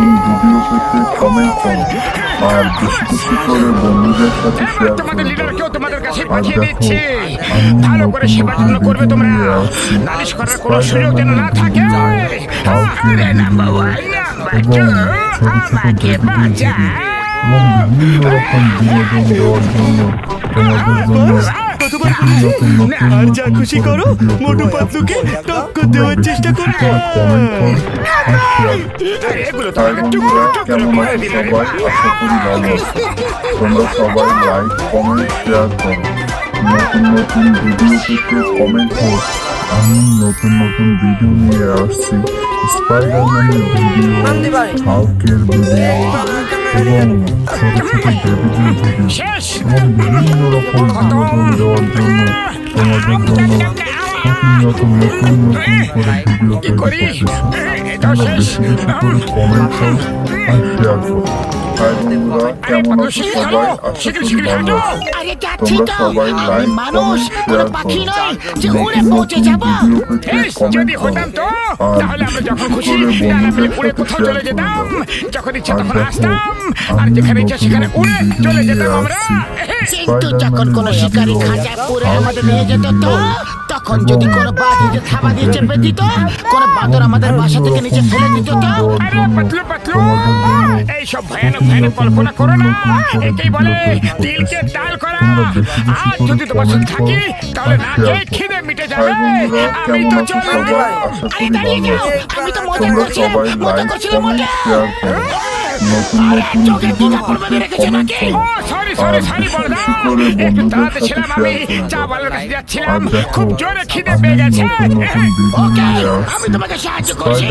নতুন ভিডিও পেতে কমেন্ট করো আর বেশি বেশি করে বন্ধুদের সাথে শেয়ার তোমাদের লিডারকেও তোমাদের কাছে পাঠিয়ে দিচ্ছি। ভালো করে সেবা যত্ন করবে তোমরা। নালিশ করার কোনো সুযোগ যেন না থাকে। আরে নাম্বার ওয়ান নাম্বার টু আমাকে বাঁচা এবং বিভিন্ন রকম বিনোদন দেওয়ার জন্য তোমাদের জন্য আর যা খুশি করো মোটু পাতলুকে আসছি। তোমরা দেওয়ার চেষ্টা বেশি করো করে comment করো আর share করো। এগুলো টুকরো টুকরো করে আছো সবাই ভালো। তোমরা সবাই লাইক কমেন্ট শেয়ার করো। নতুন নতুন ভিডিও পেতে কমেন্ট করো। আমি নতুন নতুন ভিডিও নিয়ে আসছি। স্পাইডারম্যানের ভিডিও হালকের ভিডিও এবং ছোট ছোট বেবিদের ভিডিও এবং বিভিন্ন রকম বিনোদন দেওয়ার জন্য তোমাদের জন্য প্রতিনিয়ত নতুন নতুন করে। ভিডিও তৈরি করি করতেছি তোমরা বেশি বেশি করে কমেন্ট করো আর শেয়ার করো তাই বন্ধুরা কেমন আছো সবাই আশা করি ভালো আছো তোমরা সবাই লাইক কমেন্ট শেয়ার করো নয় যে উড়ে নতুন পৌঁছে নতুন যাব। ভিডিও পেতে বেশ, কমেন্ট যদি হতাম তো। আর তাহলে আমরা যখন খুশি ডানা মেলে উড়ে কোথাও চলে যেতাম। যখন ইচ্ছা তখন আসতাম। আর যেখানে ইচ্ছা সেখানে উড়ে চলে নিয়ে যেতাম আমরা। কিন্তু যখন কোনো শিকারি খাঁচা পরে আমাদের নিয়ে যেত তো তখন যদি কোনো বাঘ এসে থাবা দিয়ে চেপে দিত কোনো বাঁদর আমাদের বাসা থেকে নিচে ফেলে দিত তো? আরে পাতলু পাতলু। এইসব ভয়ানক ভয়ানক কল্পনা করো না। একেই বলে দিলকে ডাল করা আর যদি তোমার সাথে থাকি তাহলে না খেয়ে খিদে মিটে যাবে। আমি তো চললাম আরে দাঁড়িয়ে যাও। আমি তো মজা করছিলাম মজা করছিলাম মজা। খুব জোরে খিদে আমি পেয়ে গেছে। নিয়ে আমি তোমাকে সাহায্য করছি।